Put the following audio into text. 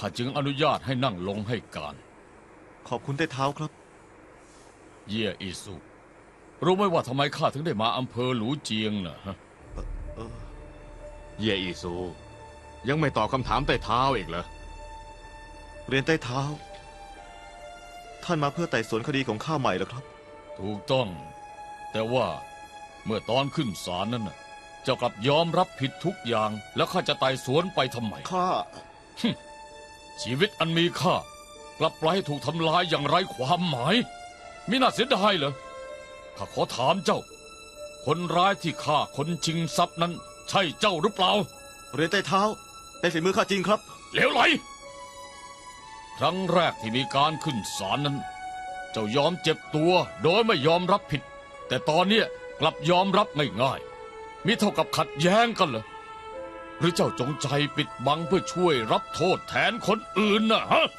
ข้าจึงอนุญาตให้นั่งลงให้การ ขอบคุณใต้เท้าครับ เย่อีสุ รู้ไหมว่าทำไมข้าถึงได้มาอำเภอหลูเจียงน่ะฮะเออเย่อีซู ยังไม่ตอบคำถามใต้เท้าอีกเหรอ เรียนใต้เท้า ท่านมาเพื่อไต่สวนคดีของข้าใหม่เหรอครับ ถูกต้อง แต่ว่าเมื่อตอนขึ้นศาลนั้นน่ะ เจ้ากลับยอมรับผิดทุกอย่าง แล้วข้าจะไต่สวนไปทำไมข้า ชีวิตอันมีค่ากลับปล่อยให้ถูกทำลายอย่างไร้ความหมายมิน่าเสียดายเหรอข้าขอถามเจ้า คนร้ายที่ฆ่าคนชิงทรัพย์นั้น ใช่เจ้าหรือเปล่าเรียนใต้เท้า เป็นฝีมือข้าจริงครับ เหลวไหล ครั้งแรกที่มีการขึ้นศาลนั้น เจ้ายอมเจ็บตัวโดยไม่ยอมรับผิด แต่ตอนเนี้ยกลับยอมรับง่ายๆมิเท่ากับขัดแย้งกันเหรอ หรือเจ้าจงใจปิดบังเพื่อช่วยรับโทษแทนคนอื่นนะฮะ